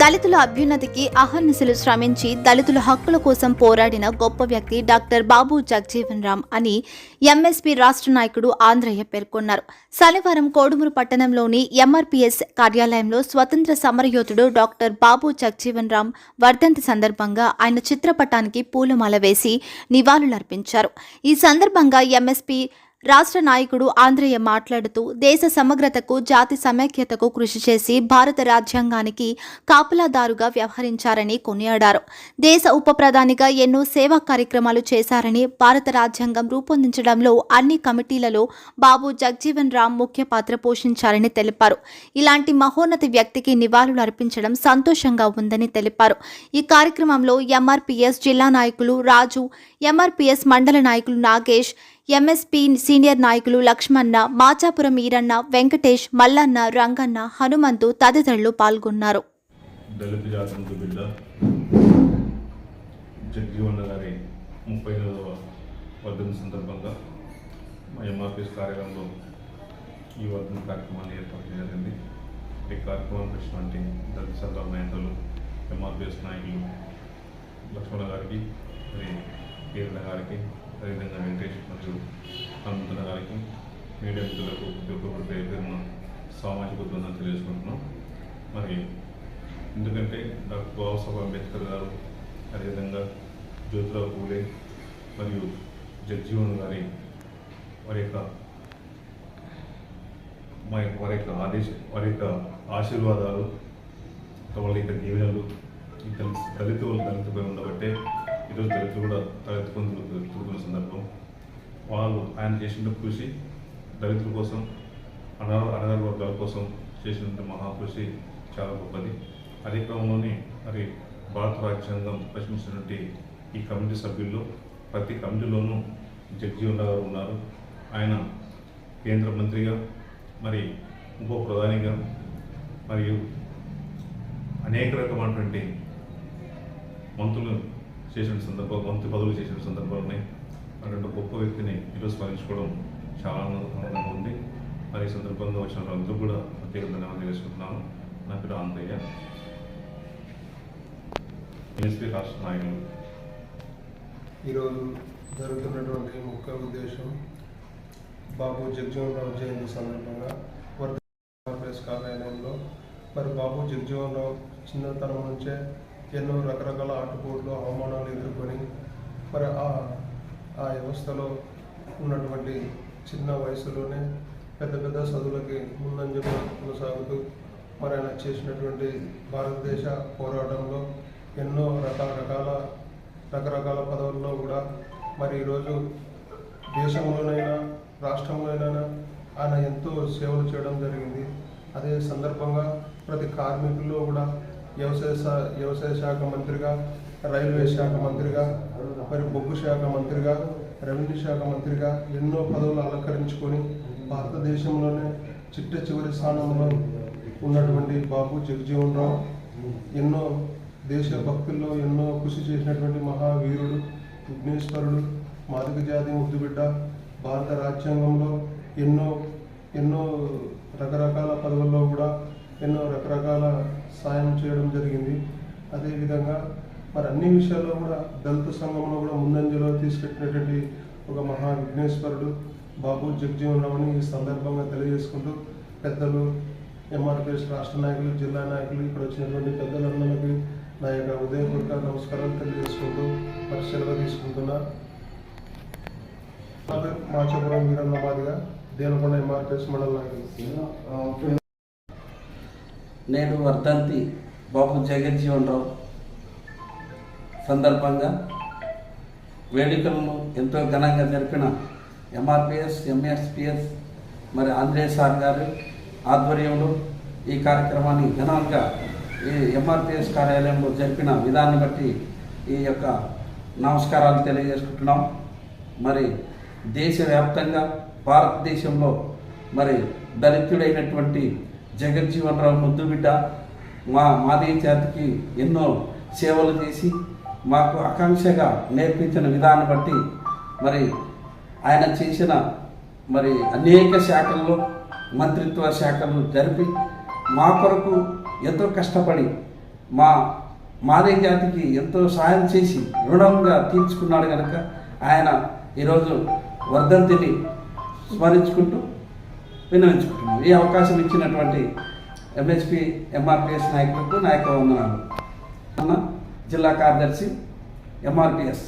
దళితుల అభ్యున్నతికి అహర్నిశలు శ్రమించి దళితుల హక్కుల కోసం పోరాడిన గొప్ప వ్యక్తి డాక్టర్ బాబు జగజీవన్ రామ్ అని ఎంఎస్పీ రాష్ట్ర నాయకుడు ఆంధ్రయ్య పేర్కొన్నారు. శనివారం కోడుమూరు పట్టణంలోని ఎంఆర్పీఎస్ కార్యాలయంలో స్వతంత్ర సమరయోధుడు డాక్టర్ బాబు జగజీవన్ రామ్ వర్ధంతి సందర్భంగా ఆయన చిత్రపటానికి పూలమాల వేసి నివాళులర్పించారు. ఈ సందర్భంగా ఎంఎస్పీ రాష్ట్ర నాయకుడు ఆంధ్రయ్య మాట్లాడుతూ దేశ సమగ్రతకు జాతి సమైక్యతకు కృషి చేసి భారత రాజ్యాంగానికి కాపలాదారుగా వ్యవహరించారని కొనియాడారు. దేశ ఉప ప్రధానిగా ఎన్నో సేవా కార్యక్రమాలు చేశారని భారత రాజ్యాంగం రూపొందించడంలో అన్ని కమిటీలలో బాబు జగ్జీవన్ రామ్ ముఖ్య పాత్ర పోషించారని తెలిపారు. ఇలాంటి మహోన్నత వ్యక్తికి నివాళులు అర్పించడం సంతోషంగా ఉందని తెలిపారు. ఈ కార్యక్రమంలో ఎంఆర్పీఎస్ జిల్లా నాయకులు రాజు ఎంఆర్పీఎస్ మండల నాయకులు నాగేష్ ఎంఎస్పీ సీనియర్ నాయకులు లక్ష్మణ మాచాపురం ఈరన్న వెంకటేష్ మల్లన్న రంగన్న హనుమంతు తదితరులు పాల్గొన్నారు. సందర్భంగా మా కార్యాలయంలో ఈ వర్ధన కార్యక్రమాన్ని ఏర్పాటు జరిగింది. ఈ కార్యక్రమానికి వచ్చినటువంటి దళిత సంఘాల నేతలు ఎంఆర్పిఎస్ నాయకులు లక్ష్మణ గారికి మరి కీరణ గారికి అదేవిధంగా వెంకటేష్ మరియు హనుమంతుల గారికి మీడియా మిత్రులకు ప్రతి ఒక్కరు పేరున సామాజిక బృందం తెలియజేసుకుంటున్నాం. మరి ఎందుకంటే డాక్టర్ బాబాసాహెబ్ అంబేద్కర్ గారు అదేవిధంగా జ్యోతిరావు పూలే మరియు జగ్జీవన్ గారి వారి యొక్క మా యొక్క వారి యొక్క ఆదేశ వారి యొక్క ఆశీర్వాదాలు వాళ్ళ యొక్క దీవెనలు దళితులు దళితులపై ఉండబట్టే ఈరోజు దళితులు కూడా తలెత్తుకుని తిరుగుతున్న సందర్భం. వాళ్ళు ఆయన చేసిన కృషి దళితుల కోసం అనాథ అనాథ వర్గాల కోసం చేసినటువంటి మహాకృషి చాలా గొప్పది. అదే క్రమంలోనే మరి భారత రాజ్యాంగం ప్రశ్నించినటువంటి ఈ కమిటీ సభ్యుల్లో ప్రతి కమిటీలోనూ జగ్జీవన్ గారు ఉన్నారు. ఆయన కేంద్ర మంత్రిగా మరి ఉప ప్రధానిగా మరియు అనేక రకమైనటువంటి మంత్రులు చేసిన సందర్భం మంత్రి పదవులు చేసిన సందర్భాన్ని అటువంటి గొప్ప వ్యక్తిని ఈరోజు స్మరించుకోవడం చాలా ఆనందంగా ఉంది. మరి ఈ సందర్భంగా వచ్చిన వాళ్ళందరూ కూడా ప్రత్యేక ధన్యవాదాలు తెలుసుకుంటున్నాను. నా పేరు ఆంధ్రయ్య. ఎన్ఎస్పీ రాష్ట్ర నాయకులు. ఈరోజు జరుగుతున్నటువంటి ముఖ్య ఉద్దేశం బాబు జగజీవన్ రావు జయంతి సందర్భంగా వర్ధ ప్రెస్ కార్యాలయంలో. మరి బాబు జగజీవన్ రావు చిన్నతనం నుంచే ఎన్నో రకరకాల ఆటుపోట్లు అవమానాలు ఎదుర్కొని మరి ఆ ఆ వ్యవస్థలో ఉన్నటువంటి చిన్న వయసులోనే పెద్ద పెద్ద చదువులకి ముందంజలు కొనసాగుతూ మరి ఆయన చేసినటువంటి భారతదేశ పోరాటంలో ఎన్నో రకరకాల రకరకాల పదవుల్లో కూడా మరి ఈరోజు దేశంలోనైనా రాష్ట్రంలోనైనా ఆయన ఎంతో సేవలు చేయడం జరిగింది. అదే సందర్భంగా ప్రతి కార్మికుల్లో కూడా వ్యవసాయ శా- వ్యవసాయ శాఖ మంత్రిగా రైల్వే శాఖ మంత్రిగా మరి బొగ్గు శాఖ మంత్రిగా రెవెన్యూ శాఖ మంత్రిగా ఎన్నో పదవులు అలంకరించుకొని భారతదేశంలోనే చిట్ట చివరి స్థానంలో ఉన్నటువంటి బాబు జగజీవన్ రావు ఎన్నో దేశ భక్తుల్లో ఎన్నో కృషి చేసినటువంటి మహావీరుడు విఘ్నేశ్వరుడు మాదిక జాతి ముద్దుబిడ్డ భారత రాజ్యాంగంలో ఎన్నో ఎన్నో రకరకాల పదవుల్లో కూడా ఎన్నో రకరకాల సాయం చేయడం జరిగింది. అదేవిధంగా మరి అన్ని విషయాల్లో కూడా దళిత సంఘంలో కూడా ముందంజలో తీసుకెట్టినటువంటి ఒక మహా విఘ్నేశ్వరుడు బాబు జగజీవన్ రావుని ఈ సందర్భంగా తెలియజేసుకుంటూ పెద్దలు ఎంఆర్పిఎస్ రాష్ట్ర నాయకులు జిల్లా నాయకులు ఇక్కడ వచ్చినటువంటి పెద్దలందరికీ నా యొక్క ఉదయపూర్వక నమస్కారాలు తెలియజేసుకుంటూ మరి సెలవు తీసుకుంటున్నా మాచపురం వీరన్నమాదిగా దేనకొండ ఎంఆర్పిఎస్ మండల నాయకులు. నేడు వర్ధంతి బాబు జగజ్జీవన్ రావు. సందర్భంగా వేడుకలను ఎంతో ఘనంగా జరిపిన ఎంఆర్పిఎస్ ఎంఎస్పిఎస్ మరి ఆంధ్రేయ సార్ గారి ఆధ్వర్యంలో ఈ కార్యక్రమాన్ని ఘనంగా ఈ ఎంఆర్పిఎస్ కార్యాలయంలో జరిపిన విధాన్ని బట్టి ఈ యొక్క నమస్కారాలు తెలియజేసుకుంటున్నాం. మరి దేశవ్యాప్తంగా భారతదేశంలో మరి దళితుడైనటువంటి జగజ్జీవన్ రావు ముద్దుబిడ్డ మా మాదయ్య జాతికి ఎన్నో సేవలు చేసి మాకు ఆకాంక్షగా నేర్పించిన విధానం బట్టి మరి ఆయన చేసిన మరి అనేక శాఖల్లో మంత్రిత్వ శాఖలు జరిపి మా కొరకు ఎంతో కష్టపడి మా మాదయ్య జాతికి ఎంతో సహాయం చేసి రుణంగా తీర్చుకున్నాడు కనుక ఆయన ఈరోజు వర్ధంతిని స్మరించుకుంటూ విన్నవించుకుంటున్నాం ఈ అవకాశం ఇచ్చినటువంటి ఎంఎస్పి ఎంఆర్పిఎస్ నాయకులకు నాయక వందనాలు అన్న జిల్లా కార్యదర్శి ఎంఆర్పిఎస్